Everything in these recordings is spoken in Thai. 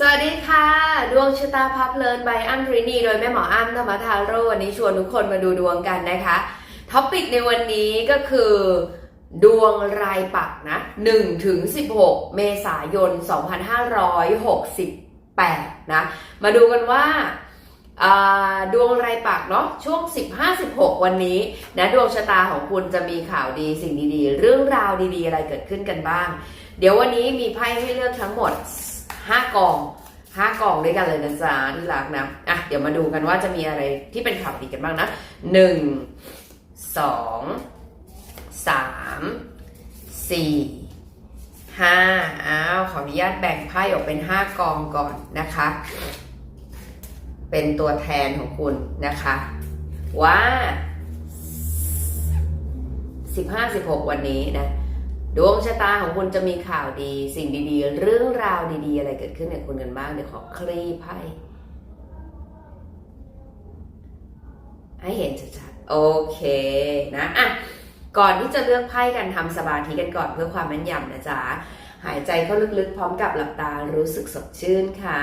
สวัสดีค่ะ ดวงชะตาพับเลินใบอัมรินีโดยแม่หมออ้ำธรรมทาโร่วันนี้ชวนทุกคนมาดูดวงกันนะคะท็อปิกในวันนี้ก็คือ ดวงรายปักนะ1ถึง16 เมษายน 2568 นะ มาดูกันว่าอ่าดวงรายปักเนาะช่วง 15-16 วันนี้นะดวงชะตาของคุณจะมีข่าวดีสิ่งดีๆ เรื่องราวดีๆ อะไรเกิดขึ้นกันบ้าง เดี๋ยววันนี้มีไพ่ให้เลือกทั้งหมด 5กองห้ากองด้วยกันเลยนะจ๊ะที่รักนะอะเดี๋ยวมาดูกันว่าจะมีอะไรที่เป็นข่าวดีกันบ้างนะหนึ่งสองสามสี่ห้าอ้าวขออนุญาตแบ่งไพ่ออกเป็นห้ากองก่อนนะคะ เป็นตัวแทนของคุณนะคะ ว่าสิบห้าสิบหกวันนี้นะ ดวงชะตาของคุณจะมีข่าวดี สิ่งดีๆ เรื่องราวดีๆ อะไรเกิดขึ้นกับคุณกันบ้าง เดี๋ยวขอคลี่ไพ่ให้เห็นชัดๆ โอเคนะอะก่อนที่จะเลือกไพ่กันทำสมาธิกันก่อนเพื่อความแม่นยำนะจ๊ะ หายใจเข้าลึกๆ พร้อมกับหลับตารู้สึกสดชื่นค่ะ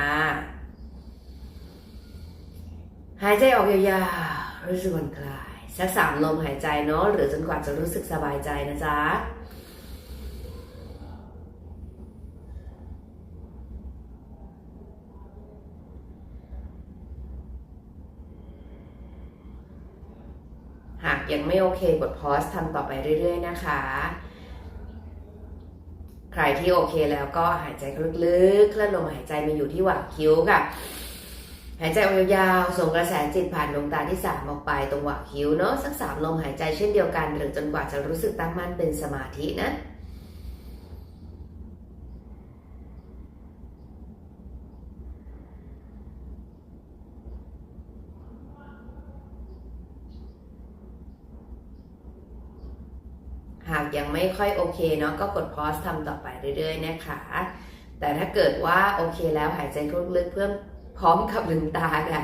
หายใจออกยาวๆรู้สึกผ่อนคลาย สักสามลมหายใจเนาะหรือจนกว่าจะรู้สึกสบายใจนะจ๊ะ ยังไม่โอเคกดพอสทำต่อไปเรื่อยๆนะคะ ใครที่โอเคแล้วก็หายใจลึกๆเคลื่อนลมหายใจมาอยู่ที่หว่างคิ้วค่ะ หายใจออกยาวๆส่งกระแสจิตผ่านดวงตาที่สามออกไปตรงหว่างคิ้วเนาะสักสามลมหายใจเช่นเดียวกัน หรือจนกว่าจะรู้สึกตั้งมั่นเป็นสมาธินะากยังไม่ค่อยโอเคเนาะก็กดพอสทำต่อไปเรื่อยๆนะคะ แต่ถ้าเกิดว่าโอเคแล้วหายใจลึกๆเพื่อพร้อมกับลืมตาค่ะ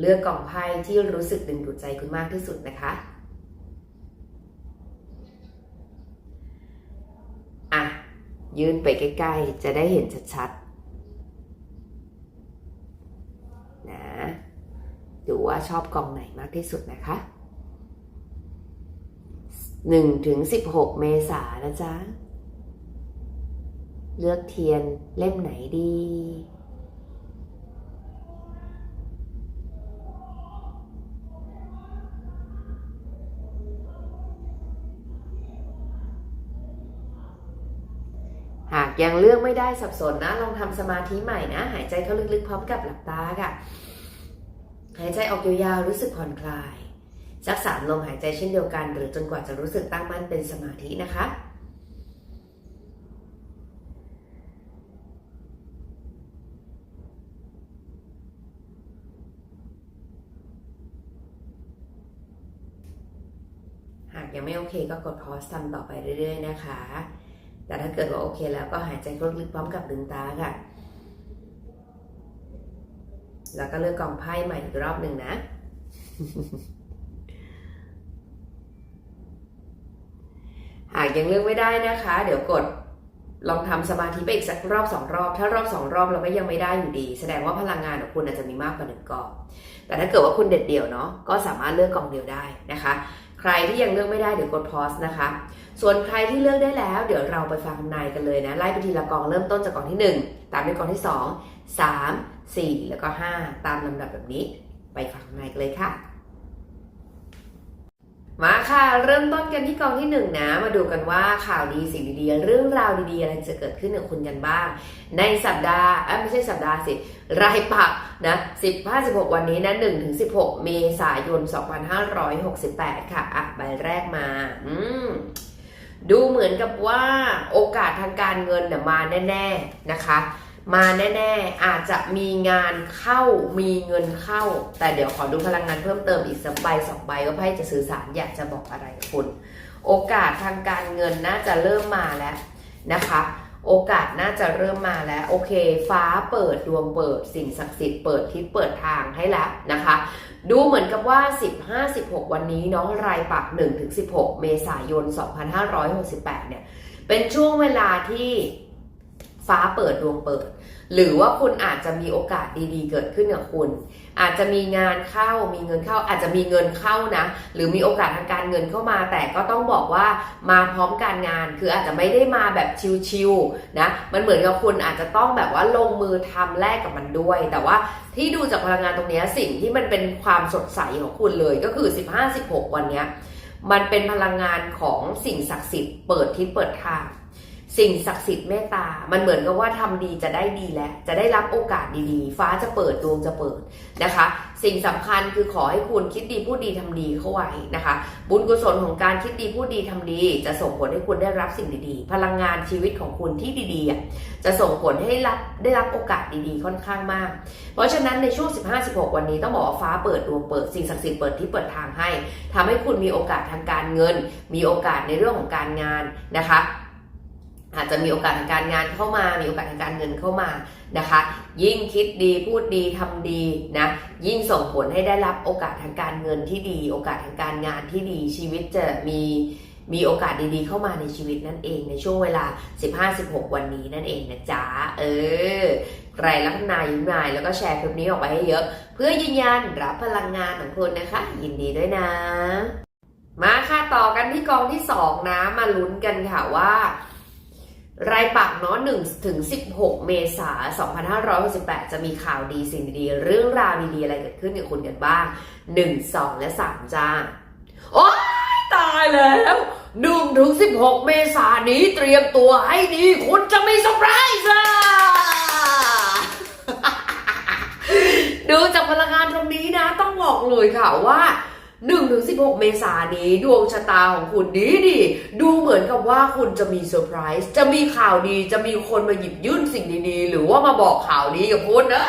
เลือกกล่องไพ่ที่รู้สึกดึงดูดใจคุณมากที่สุดนะคะ อะ ยืนไปใกล้ๆ จะได้เห็นชัดๆ นะ ดูว่าชอบกองไหนมากที่สุดนะคะ 1ถึง16 เมษานะจ๊ะ เลือกเทียนเล่มไหนดี หากยังเลือกไม่ได้สับสนนะ ลองทำสมาธิใหม่นะ หายใจเข้าลึกๆพร้อมกับหลับตาค่ะ หายใจออกยาวๆรู้สึกผ่อนคลาย สักสามลมหายใจเช่นเดียวกัน หรือจนกว่าจะรู้สึกตั้งมั่นเป็นสมาธินะคะ หากยังไม่โอเคก็กดพอสทำต่อไปเรื่อย ๆ นะคะ แต่ถ้าเกิดว่าโอเคแล้วก็หายใจลึกๆพร้อมกับลืมตาค่ะ แล้วก็เลือกกองไพ่ใหม่อีกรอบหนึ่งนะ หาก ยังเลือกไม่ได้นะคะ เดี๋ยวกดลองทำสมาธิไปอีกสักรอบสองรอบ ถ้ารอบสองรอบเราก็ยังไม่ได้อยู่ดี แสดงว่าพลังงานของคุณอาจจะมีมากกว่าหนึ่งกอง แต่ถ้าเกิดว่าคุณเด็ดเดี่ยวเนาะก็สามารถเลือกกองเดียวได้นะคะ ใครที่ยังเลือกไม่ได้เดี๋ยวกดพอสนะคะ ส่วนใครที่เลือกได้แล้ว เดี๋ยวเราไปฟังนายกันเลยนะไล่ไปทีละกองเริ่มต้นจากกองที่ 1 ตามด้วยกองที่ 2 3 4 แล้วก็ 5 ตามลำดับแบบนี้ ไปฟังนายกันเลยค่ะ มาค่ะเริ่มต้นกันที่กองที่หนึ่งนะมาดูกันว่าข่าวดีสิ่งดีๆเรื่องราวดีๆอะไรจะเกิดขึ้นกับคุณกันบ้าง ในสัปดาห์ไม่ใช่สัปดาห์สิรายปักนะ15 16วันนี้นะ1ถึง16เมษายน2568ค่ะอะใบแรกมา อืมดูเหมือนกับว่าโอกาสทางการเงินนี่ยมาแน่ ๆนะคะ มาแน่ๆ อาจจะมีงานเข้ามีเงินเข้า แต่เดี๋ยวขอดูพลังงานเพิ่มเติมอีกสักใบสองใบว่าไพ่จะสื่อสารอยากจะบอกอะไรคุณโอกาสทางการเงินน่าจะเริ่มมาแล้วนะคะ โอกาสน่าจะเริ่มมาแล้วโอเค ฟ้าเปิดดวงเปิด สิ่งศักดิ์สิทธิ์เปิดทิศเปิดทางให้แล้วนะคะ ดูเหมือนกับว่า 15-16 วันนี้เนาะรายปัก 1-16 เมษายน 2568 เนี่ย เป็นช่วงเวลาที่ ฟ้าเปิดดวงเปิด หรือว่าคุณอาจจะมีโอกาสดีๆ เกิดขึ้นกับคุณ อาจจะมีงานเข้ามีเงินเข้า อาจจะมีเงินเข้านะ หรือมีโอกาสทางการเงินเข้ามา แต่ก็ต้องบอกว่ามาพร้อมการงาน คืออาจจะไม่ได้มาแบบชิวๆนะมันเหมือนกับคุณอาจจะต้องแบบว่าลงมือทำแลกกับมันด้วย แต่ว่าที่ดูจากพลังงานตรงนี้สิ่งที่มันเป็นความสดใสของคุณเลยก็คือ 15-16 วันนี้มันเป็นพลังงานของสิ่งศักดิ์สิทธิ์เปิดทิศเปิดทาง สิ่งศักดิ์สิทธิ์เมตตา มันเหมือนกับว่าทำดีจะได้ดีแล้ว จะได้รับโอกาสดีๆ ฟ้าจะเปิดดวงจะเปิดนะคะ สิ่งสำคัญคือขอให้คุณคิดดีพูดดีทำดีเข้าไว้นะคะ บุญกุศลของการคิดดีพูดดีทำดี จะส่งผลให้คุณได้รับสิ่งดีๆ พลังงานชีวิตของคุณที่ดีๆจะส่งผลให้รับได้รับโอกาสดีๆ ค่อนข้างมาก เพราะฉะนั้นในช่วง 15-16 วันนี้ต้องบอกว่าฟ้าเปิดดวงเปิดสิ่งศักดิ์สิทธิ์เปิดที่เปิดทางให้ทำให้คุณมีโอกาสทางการเงิน มีโอกาสในเรื่องของการงานนะคะ อาจจะมีโอกาสทางการงานเข้ามา มีโอกาสทางการเงินเข้ามานะคะ ยิ่งคิดดีพูดดีทำดีนะ ยิ่งส่งผลให้ได้รับโอกาสทางการเงินที่ดี โอกาสทางการงานที่ดี ชีวิตจะมีมีโอกาสดีๆเข้ามาในชีวิตนั่นเองในช่วงเวลา 15-16 วันนี้นั่นเองนะจ๊ะ เออ ใครลักนายยิ้มนายแล้วก็แชร์คลิปนี้ออกไปให้เยอะ เพื่อยืนยันรับพลังงานของคุณนะคะ ยินดีด้วยนะ มาค่ะต่อกันที่กองที่ 2 นะ มาลุ้นกันค่ะว่า รายปักเนาะ1ถึง 16 เมษายน2568 จะมีข่าวดีสิ่งดีเรื่องราวดีๆ อะไรเกิดขึ้นกับคุณกันบ้าง 1 2 และ 3 จ้า โอ๊ยตายแล้ว1ถึง 16 เมษายนนี้เตรียมตัวให้ดี คุณจะมีเซอร์ไพรส์ดูจากพลังงานตรงนี้นะ ต้องบอกเลยค่ะว่า 1-16 เมษายนนี้ดวงชะตาของคุณดีดีดูเหมือนกับว่าคุณจะมีเซอร์ไพรส์จะมีข่าวดีจะมีคนมาหยิบยื่นสิ่งดีๆ หรือว่ามาบอกข่าวดีกับคุณนะ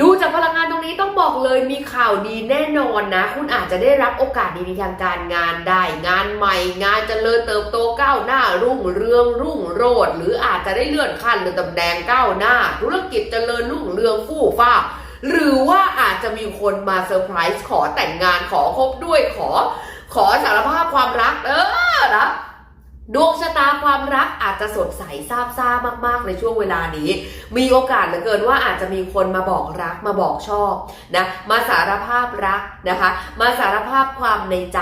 ดูจากพลังงานตรงนี้ต้องบอกเลยมีข่าวดีแน่นอนนะ คุณอาจจะได้รับโอกาสดีๆทางการงานได้ งานใหม่ งานเจริญเติบโตก้าวหน้า รุ่งเรืองรุ่งโรจน์หรืออาจจะได้เลื่อนขั้นหรือตำแหน่งก้าวหน้า ธุรกิจเจริญรุ่งเรืองฟู่ฟ้า หรือว่าอาจจะมีคนมาเซอร์ไพรส์ขอแต่งงานขอคบด้วยขอ ขอสารภาพความรัก เออนะดวงชะตาความรักอาจจะสดใสซาบซ่ามาก ๆ ในช่วงเวลานี้ มีโอกาสเหลือเกินว่าอาจจะมีคนมาบอกรักมาบอกชอบนะมาสารภาพรักนะคะ มาสารภาพความในใจ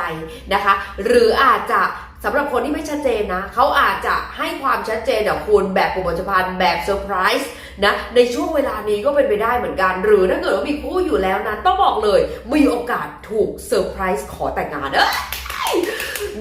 นะคะ หรืออาจจะ สำหรับคนที่ไม่ชัดเจนนะ เขาอาจจะให้ความชัดเจนกับคุณแบบปุบปัจจุบันแบบเซอร์ไพรส์นะในช่วงเวลานี้ก็เป็นไปได้เหมือนกัน หรือถ้าเกิดว่ามีคู่อยู่แล้วนะ ต้องบอกเลยมีโอกาสถูกเซอร์ไพรส์ขอแต่งงานเอ้ย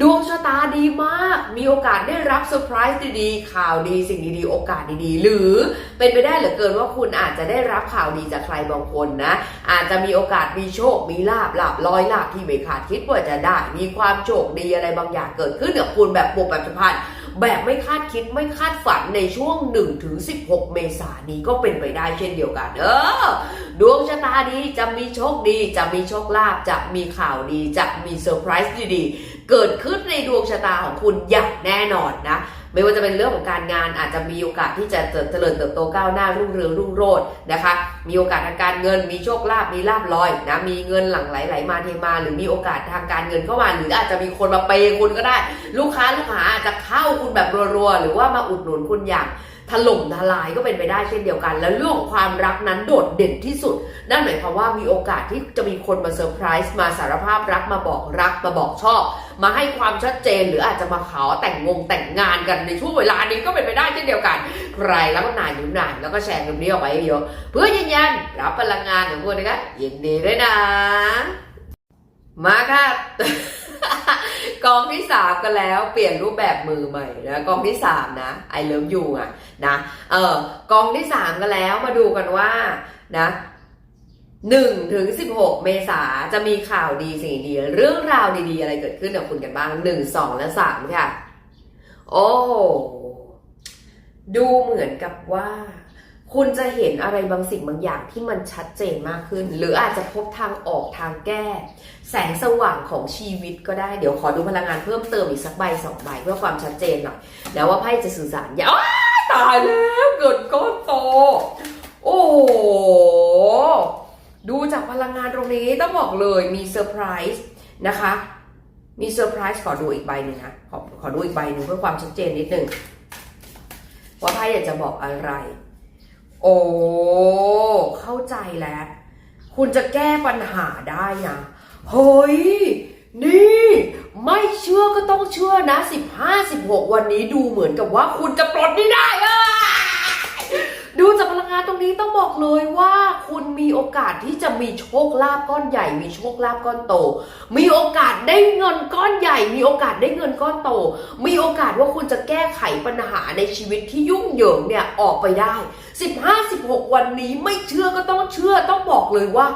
ดวงชะตาดีมาก มีโอกาสได้รับเซอร์ไพรส์ดีๆ ข่าวดีสิ่งดีๆ โอกาสดีๆ หรือเป็นไปได้เหลือเกินว่าคุณอาจจะได้รับข่าวดีจากใครบางคนนะ อาจจะมีโอกาสมีโชค มีลาบลาบลอยลาบที่ไม่คาดคิดว่าจะได้ มีความโชคดีอะไรบางอย่างเกิดขึ้นกับคุณแบบปุบปัจจุบันแบบไม่คาดคิดไม่คาดฝันในช่วง1ถึง16 เมษายนนี้ก็เป็นไปได้เช่นเดียวกัน เออ ดวงชะตาดีจะมีโชคดี จะมีโชคลาภจะมีข่าวดี จะมีเซอร์ไพรส์ดีๆ เกิดขึ้นในดวงชะตาของคุณอย่างแน่นอนนะไม่ว่าจะเป็นเรื่องของการงานอาจจะมีโอกาสที่จะเจริญเติบโตก้าวหน้ารุ่งเรืองรุ่งโรจน์นะคะ มีโอกาสทางการเงิน มีโชคลาภมีลาบลอยนะมีเงินหลั่งไหลไหลมาเทมา หรือมีโอกาสทางการเงินเข้ามาหรืออาจจะมีคนมาเปย์คุณก็ได้ ลูกค้าลูกหาอาจจะเข้าคุณแบบรัวๆหรือว่ามาอุดหนุนคุณอย่างถล่มทลายก็เป็นไปได้เช่นเดียวกัน แล้วเรื่องของความรักนั้นโดดเด่นที่สุด นั่นหมายความว่ามีโอกาสที่จะมีคนมาเซอร์ไพรส์มาสารภาพรักมาบอกรักมาบอกชอบ มาให้ความชัดเจน หรืออาจจะมาขอแต่งงงแต่งงานกันในช่วงเวลานี้ก็เป็นไปได้เช่นเดียวกัน ใครแล้วก็นายยิ้มนายแล้วก็แชร์คลิปนี้ออกไปเยอะเพื่อยืนยันรับพลังงานของคุณนะคะยินดีด้วยนะ มาค่ะกองที่สามกันแล้วเปลี่ยนรูปแบบมือใหม่นะกองที่สามนะไอเลิฟยูอะนะเออกองที่สามกันแล้วมาดูกันว่านะ หนึ่งถึงสิบหกเมษาจะมีข่าวดีสิ่งดี เรื่องราวดีๆ อะไรเกิดขึ้นกับคุณกันบ้างหนึ่งสองและสามค่ะ โอ้ดูเหมือนกับว่า คุณจะเห็นอะไรบางสิ่งบางอย่างที่มันชัดเจนมากขึ้น หรืออาจจะพบทางออกทางแก้ แสงสว่างของชีวิตก็ได้ เดี๋ยวขอดูพลังงานเพิ่มเติมอีกสักใบสองใบเพื่อความชัดเจนหน่อย แล้วว่าไพ่จะสื่อสารอย่าตายแล้วเกิดก้อนโต โอ้ ดูจากพลังงานตรงนี้ต้องบอกเลยมีเซอร์ไพรส์นะคะ มีเซอร์ไพรส์ขอดูอีกใบหนึ่งนะขอขอดูอีกใบหนึ่งเพื่อความชัดเจนนิดหนึ่งว่าไพ่อยากจะบอกอะไร โอ้เข้าใจแล้ว คุณจะแก้ปัญหาได้นะเฮ้ยนี่ไม่เชื่อก็ต้องเชื่อนะ 15 16 วันนี้ดูเหมือนกับว่าคุณจะปลดนี่ได้อะ ดูจากพลังงานตรงนี้ต้องบอกเลยว่าคุณมีโอกาสที่จะมีโชคลาภก้อนใหญ่ มีโชคลาภก้อนโต มีโอกาสได้เงินก้อนใหญ่ มีโอกาสได้เงินก้อนโต มีโอกาสว่าคุณจะแก้ไขปัญหาในชีวิตที่ยุ่งเหยิงเนี่ยออกไปได้ 15 16 วันนี้ไม่เชื่อก็ต้องเชื่อต้องบอกเลยว่า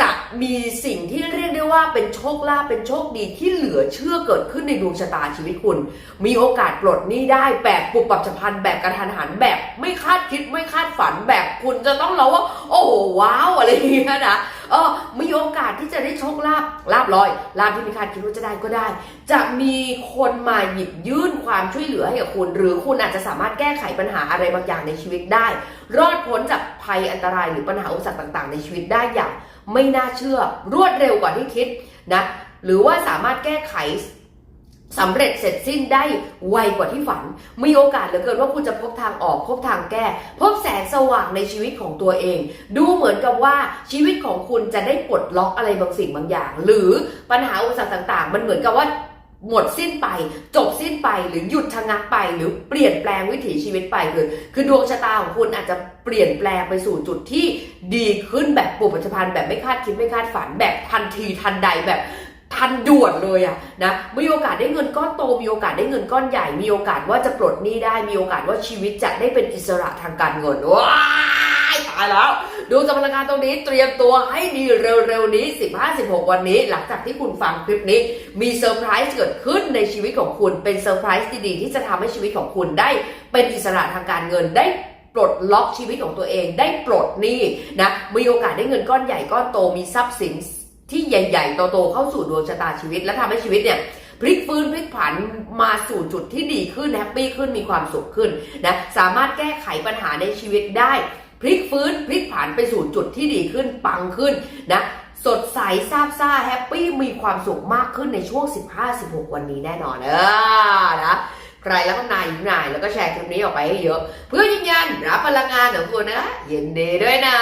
จะมีสิ่งที่เรียกได้ว่าเป็นโชคลาภเป็นโชคดีที่เหลือเชื่อเกิดขึ้นในดวงชะตาชีวิตคุณ มีโอกาสปลดหนี้ได้แบบปุบปับฉับพลันแบบกระทันหันแบบไม่คาดคิดไม่คาดฝันแบบคุณจะต้องร้องว่า โอ้โหว้าวอะไรอย่างเงี้ยนะ เออมีโอกาสที่จะได้โชคลาภลาบลอยลาบที่ไม่คาดคิดว่าจะได้ก็ได้ จะมีคนมาหยิบยื่นความช่วยเหลือให้กับคุณ หรือคุณอาจจะสามารถแก้ไขปัญหาอะไรบางอย่างในชีวิตได้ รอดพ้นจากภัยอันตรายหรือปัญหาอุปสรรคต่าง ๆ ในชีวิตได้อย่าง ไม่น่าเชื่อรวดเร็วกว่าที่คิดนะหรือว่าสามารถแก้ไข สำเร็จเสร็จสิ้นได้ไวกว่าที่ฝัน มีโอกาสเหลือเกินว่าคุณจะพบทางออกพบทางแก้ พบแสงสว่างในชีวิตของตัวเอง ดูเหมือนกับว่าชีวิตของคุณจะได้ปลดล็อกอะไรบางสิ่งบางอย่าง หรือปัญหาอุปสรรคต่าง ๆ มันเหมือนกับว่าหมดสิ้นไป จบสิ้นไปหรือหยุดชะงักไป หรือเปลี่ยนแปลงวิถีชีวิตไปคือคือดวงชะตาของคุณอาจจะเปลี่ยนแปลงไปสู่จุดที่ดีขึ้นแบบปุบปัจจุบันแบบไม่คาดคิดไม่คาดฝันแบบทันทีทันใดแบบ ทันด่วนเลยอะนะมีโอกาสได้เงินก้อนโตมีโอกาสได้เงินก้อนใหญ่ มีโอกาสว่าจะปลดหนี้ได้มีโอกาสว่าชีวิตจะได้เป็นอิสระทางการเงินว้าตายแล้ว ดูจากพลังงานตรงนี้เตรียมตัวให้ดีเร็วๆนี้ 15-16 วันนี้ หลังจากที่คุณฟังคลิปนี้ มีเซอร์ไพรส์เกิดขึ้นในชีวิตของคุณเป็นเซอร์ไพรส์ดีๆที่จะทำให้ชีวิตของคุณได้เป็นอิสระทางการเงินได้ปลดล็อกชีวิตของตัวเองได้ปลดหนี้นะมีโอกาสได้เงินก้อนใหญ่ก้อนโตมีทรัพย์สิน ที่ใหญ่ ๆ โตๆเข้าสู่ดวงชะตาชีวิต และทำให้ชีวิตเนี่ยพลิกฟื้นพลิกผันมาสู่จุดที่ดีขึ้นแฮปปี้ขึ้นมีความสุขขึ้นนะสามารถแก้ไขปัญหาในชีวิตได้ พลิกฟื้นพลิกผันไปสู่จุดที่ดีขึ้นปังขึ้นนะสดใสซาบซ่าแฮปปี้มีความสุขมากขึ้นในช่วง 15-16 วันนี้แน่นอนเออนะใครแล้วก็นายอยู่นายแล้วก็แชร์คลิปนี้ออกไปให้เยอะ เพื่อยืนยันรับพลังงานของคุณนะเยินดีด้วยนะ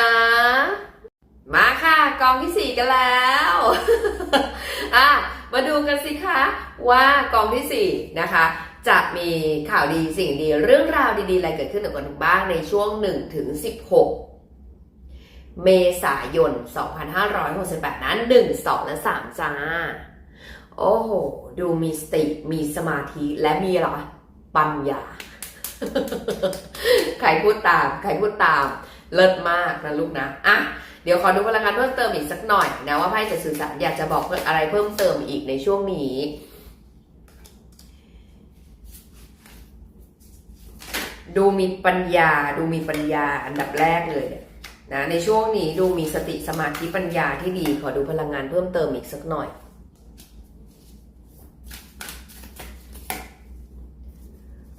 มาค่ะกองที่ 4 กันแล้วอะมาดูกันสิคะว่ากองที่ 4 นะคะ จะมีข่าวดีสิ่งดีเรื่องราวดีๆ อะไรเกิดขึ้นกับคุณบ้างในช่วง1ถึง16 เมษายน 2568 นั้น 1 2 และ 3 จ้า โอ้โห ดูมีสติ มีสมาธิและมีอะไรปัญญา ใครพูดตาม ใครพูดตาม เลิศมากนะลูกนะ อะ เดี๋ยวขอดูพลังงานเพิ่มเติมอีกสักหน่อยนะว่าไพ่จะสื่อสารอยากจะบอกอะไรเพิ่มเติมอีกในช่วงนี้ดูมีปัญญา ดูมีปัญญาอันดับแรกเลยนะในช่วงนี้ดูมีสติสมาธิปัญญาที่ดีขอดูพลังงานเพิ่มเติมอีกสักหน่อย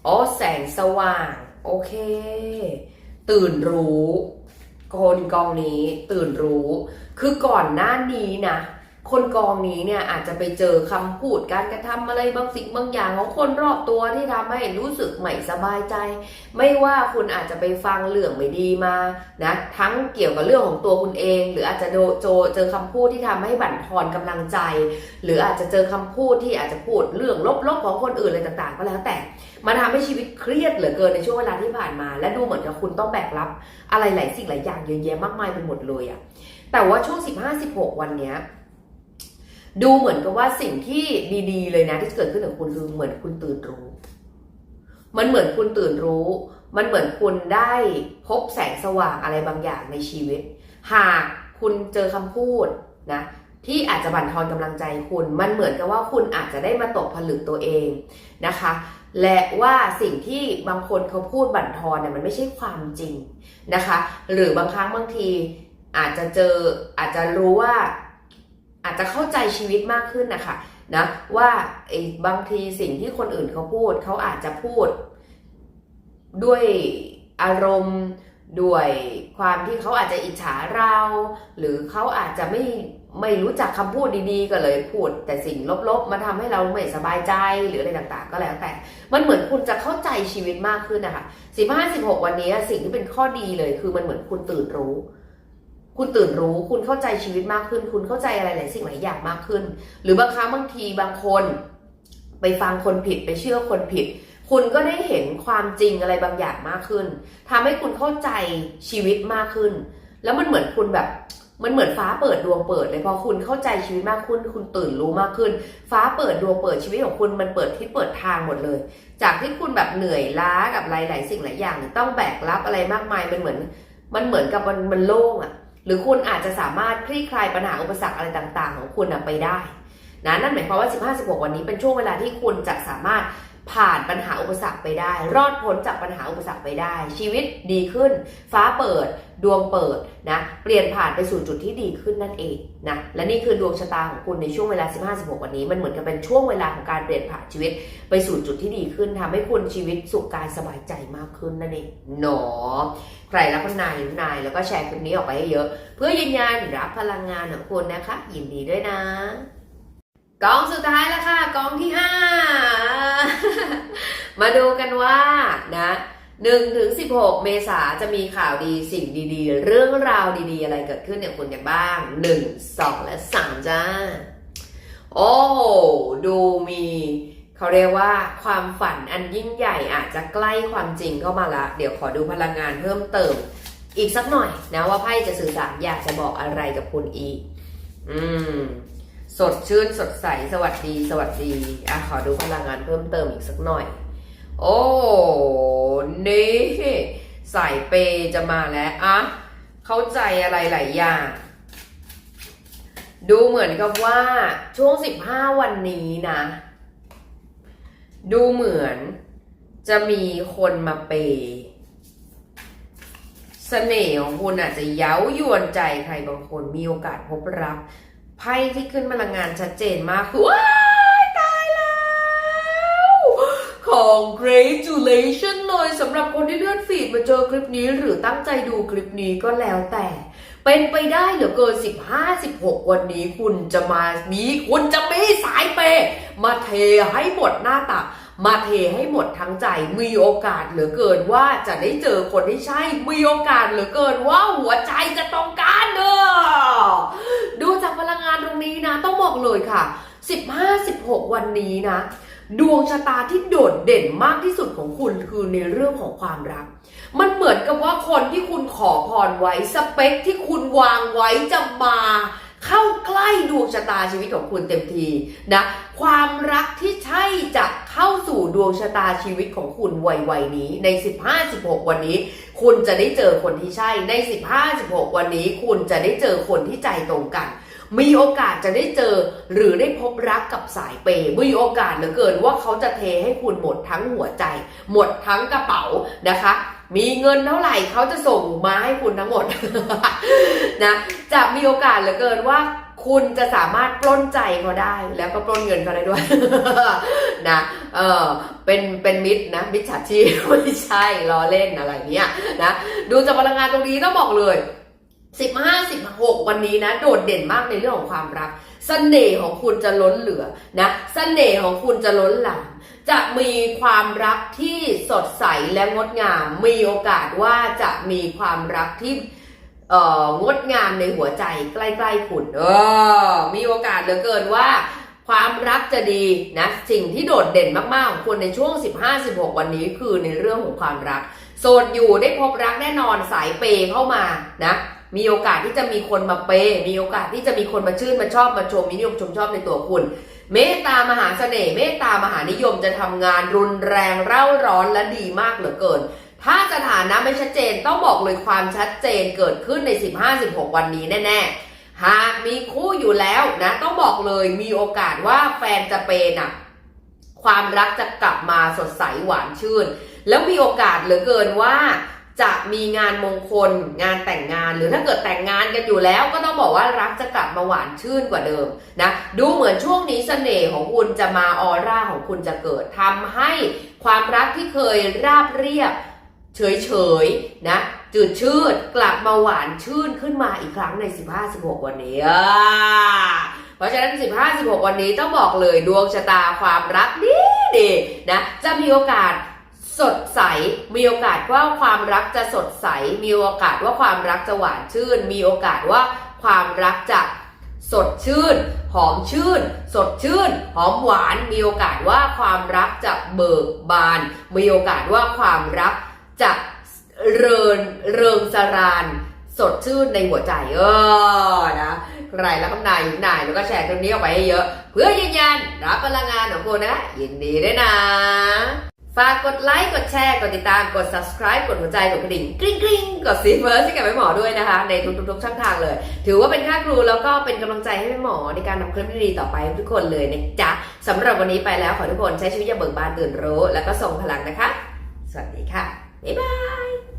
โอ๋อแสงสว่าง โอเค ตื่นรู้ คนกองนี้ตื่นรู้ คือก่อนหน้านี้นะ คนกองนี้เนี่ยอาจจะไปเจอคำพูดการกระทำอะไรบางสิ่งบางอย่างของคนรอบตัวที่ทำให้รู้สึกไม่สบายใจ ไม่ว่าคุณอาจจะไปฟังเรื่องไม่ดีมานะทั้งเกี่ยวกับเรื่องของตัวคุณเอง หรืออาจจะโดโจเจอคำพูดที่ทำให้บั่นทอนกำลังใจ หรืออาจจะเจอคำพูดที่อาจจะพูดเรื่องลบๆของคนอื่นอะไรต่างๆ ก็แล้วแต่ มันทำให้ชีวิตเครียดเหลือเกินในช่วงเวลาที่ผ่านมา และดูเหมือนกับคุณต้องแบกรับอะไรหลายสิ่งหลายอย่างเยอะแยะมากมายไปหมดเลยอะแต่ว่าช่วง 15-16 วันเนี้ยดูเหมือนกับว่าสิ่งที่ดีๆ เลยนะที่เกิดขึ้นกับคุณคือเหมือนคุณตื่นรู้ มันเหมือนคุณตื่นรู้ มันเหมือนคุณได้พบแสงสว่างอะไรบางอย่างในชีวิต หากคุณเจอคำพูดนะที่อาจจะบั่นทอนกำลังใจคุณ มันเหมือนกับว่าคุณอาจจะได้มาตกผลึกตัวเองนะคะ และว่าสิ่งที่บางคนเขาพูดบั่นทอนเนี่ยมันไม่ใช่ความจริงนะคะ หรือบางครั้งบางทีอาจจะเจออาจจะรู้ว่า อาจจะเข้าใจชีวิตมากขึ้นนะคะนะว่าไอ้บางทีสิ่งที่คนอื่นเขาพูดเขาอาจจะพูด ด้วยอารมณ์ด้วยความที่เขาอาจจะอิจฉาเรา หรือเขาอาจจะไม่ ไม่รู้จักคำพูดดีๆ ก็เลยพูด แต่สิ่งลบๆ มาทำให้เราไม่สบายใจหรืออะไรต่างๆ ก็แล้วแต่ มันเหมือนคุณจะเข้าใจชีวิตมากขึ้นนะคะสิบห้าสิบหกวันนี้สิ่งที่เป็นข้อดีเลย คือมันเหมือนคุณตื่นรู้ คุณตื่นรู้ คุณเข้าใจชีวิตมากขึ้น คุณเข้าใจอะไรหลายสิ่งหลายอย่างมากขึ้น หรือบางครั้งบางทีบางคน ไปฟังคนผิดไปเชื่อคนผิด คุณก็ได้เห็นความจริงอะไรบางอย่างมากขึ้นทำให้คุณเข้าใจชีวิตมากขึ้น แล้วมันเหมือนคุณแบบ มันเหมือนฟ้าเปิดดวงเปิดเลยพอคุณเข้าใจชีวิตมากขึ้น คุณตื่นรู้มากขึ้น ฟ้าเปิดดวงเปิดชีวิตของคุณมันเปิดที่เปิดทางหมดเลย จากที่คุณแบบเหนื่อยล้ากับหลายๆสิ่งหลายอย่างต้องแบกรับอะไรมากมายมันเหมือน มันเหมือนกับมันมันโล่งอะหรือคุณอาจจะสามารถคลี่คลายปัญหาอุปสรรคอะไรต่าง ๆ ของคุณไปได้นะนั่นหมายความว่า 15-16 วันนี้เป็นช่วงเวลาที่คุณจะสามารถ ผ่านปัญหาอุปสรรคไปได้ รอดพ้นจากปัญหาอุปสรรคไปได้ ชีวิตดีขึ้น ฟ้าเปิด ดวงเปิดนะเปลี่ยนผ่านไปสู่จุดที่ดีขึ้นนั่นเองนะและนี่คือดวงชะตาของคุณในช่วงเวลา 15-16 วันนี้ มันเหมือนกับเป็นช่วงเวลาของการเปลี่ยนผ่านชีวิตไปสู่จุดที่ดีขึ้นทำให้คุณชีวิตสุขกายสบายใจมากขึ้นนั่นเองหนอใครรับพนายหรือนายแล้วก็แชร์คลิปนี้ออกไปให้เยอะ เพื่อยืนยันรับพลังงานของคุณนะคะ ยินดีด้วยนะ กองสุดท้ายแล้วค่ะกองที่ 5 มาดูกันว่านะ1ถึง16เมษาจะมีข่าวดีสิ่งดีๆ เรื่องราวดีๆ อะไรเกิดขึ้นเนี่ยคุณกันบ้าง1 2และ3จ้า โอ้ดูมีเขาเรียกว่าความฝันอันยิ่งใหญ่อาจจะใกล้ความจริงเข้ามาละ เดี๋ยวขอดูพลังงานเพิ่มเติม อีกสักหน่อยนะว่าไพ่จะสื่อสารอยากจะบอกอะไรกับคุณอีก อืม สดชื่นสดใสสวัสดีสวัสดีอะขอดูพลังงานเพิ่มเติมอีกสักหน่อย โอ้นี่สายเปย์จะมาแล้วอะเข้าใจอะไรหลายอย่าง ดูเหมือนกับว่าช่วง 15 วันนี้นะ ดูเหมือนจะมีคนมาเปย์เสน่ห์ของคุณอาจจะเย้ายวนใจใครบางคนมีโอกาสพบรัก ไพ่ที่ขึ้นพลังงานชัดเจนมากคือว้ายตายแล้ว congratulation เลยสำหรับคนที่เลื่อนฟีดมาเจอคลิปนี้หรือตั้งใจดูคลิปนี้ก็แล้วแต่ เป็นไปได้เหลือเกิน 15-16 วันนี้คุณจะมานี้คุณจะม่ให้สายเปย์มาเทให้หมดหน้าตักมาเทให้หมดทั้งใจ มีโอกาสเหลือเกินว่าจะได้เจอคนที่ใช่ มีโอกาสเหลือเกินว่าหัวใจจะตรงกันเนอะดูจากพลังงานตรงนี้นะ ต้องบอก เลยค่ะ 15-16 วันนี้นะ ดวงชะตาที่โดดเด่นมากที่สุดของคุณคือในเรื่องของความรัก มันเหมือนกับว่าคนที่คุณขอพรไว้สเปคที่คุณวางไว้จะมาเข้าใกล้ดวงชะตาชีวิตของคุณเต็มทีนะความรักที่ใช่จะเข้าสู่ดวงชะตาชีวิตของคุณวัยๆนี้ใน 15-16 วันนี้ คุณจะได้เจอคนที่ใช่ใน 15-16 วันนี้ คุณจะได้เจอคนที่ใจตรงกัน มีโอกาสจะได้เจอหรือได้พบรักกับสายเปย์มีโอกาสเหลือเกินว่าเขาจะเทให้คุณหมดทั้งหัวใจ หมดทั้งกระเป๋านะคะ มีเงินเท่าไหร่เขาจะส่งมาให้คุณทั้งหมดนะจะมีโอกาสเหลือเกินว่าคุณจะสามารถปล้นใจเขาได้แล้วก็ปล้นเงินเขาได้ด้วยนะเออเป็นเป็นมิตรนะมิตรฉาชีพไม่ใช่ล้อเล่นอะไรเนี้ยนะดูจากพลังงานตรงนี้ต้องบอกเลย 15 16 วันนี้นะ โดดเด่นมากในเรื่องของความรักเสน่ห์ของคุณจะล้นเหลือนะเสน่ห์ของคุณจะล้นหลามจะมีความรักที่สดใสและงดงาม มีโอกาสว่าจะมีความรักที่เอองดงามในหัวใจใกล้ๆคุณเออมีโอกาสเหลือเกินว่าความรักจะดีนะสิ่งที่โดดเด่นมากๆของคุณในช่วง 15-16 วันนี้คือในเรื่องของความรัก โสดอยู่ได้พบรักแน่นอนสายเปย์เข้ามานะ มีโอกาสที่จะมีคนมาเปย์มีโอกาสที่จะมีคนมาชื่นมาชอบมาชมมีนิยมชมชอบในตัวคุณ เมตตามหาเสน่ห์เมตตามหานิยมจะทำงานรุนแรงเร่าร้อนและดีมากเหลือเกิน ถ้าสถานะไม่ชัดเจนต้องบอกเลยความชัดเจนเกิดขึ้นใน 15-16 วันนี้แน่ๆ หากมีคู่อยู่แล้วนะต้องบอกเลยมีโอกาสว่าแฟนจะเปย์น่ะความรักจะกลับมาสดใสหวานชื่น แล้วมีโอกาสเหลือเกินว่า จะมีงานมงคลงานแต่งงาน หรือถ้าเกิดแต่งงานกันอยู่แล้ว ก็ต้องบอกว่ารักจะกลับมาหวานชื่นกว่าเดิมนะดูเหมือนช่วงนี้เสน่ห์ของคุณจะมาออร่าของคุณจะเกิดทำให้ความรักที่เคยราบเรียบเฉยๆนะจืดชืดกลับมาหวานชื่นขึ้นมาอีกครั้งใน 15-16 วันนี้เพราะฉะนั้น 15-16 วันนี้ต้องบอกเลยดวงชะตาความรักดีดีนะจะมีโอกาส สดใส มีโอกาสว่าความรักจะสดใส มีโอกาสว่าความรักจะหวานชื่น มีโอกาสว่าความรักจะสดชื่น หอมชื่น สดชื่น หอมหวาน มีโอกาสว่าความรักจะเบิกบาน มีโอกาสว่าความรักจะเรินเริงสราน สดชื่นในหัวใจเออนะใครแล้วก็นายอยู่ไหนแล้วก็แชร์คลิปนี้ออกไปให้เยอะ เพื่อยืนยันรับพลังงานของคุณนะยินดีด้วยนะ ฝากกดไลค์กดแชร์ กดติดตามกด subscribe กดหัวใจ กดกระดิ่งกริ๊งกริ๊งกดซีเฟิร์สให้กับแม่หมอด้วยนะคะ ในทุกๆช่องทางเลย ถือว่าเป็นค่าครูแล้วก็เป็นกำลังใจให้แม่หมอในการทำคลิปดีๆต่อไปทุกคนเลยนะจ๊ะสำหรับวันนี้ไปแล้วขอทุกคนใช้ชีวิตอย่างเบิกบานตื่นรู้ แล้วก็ส่งพลังนะคะ สวัสดีค่ะบ๊ายบาย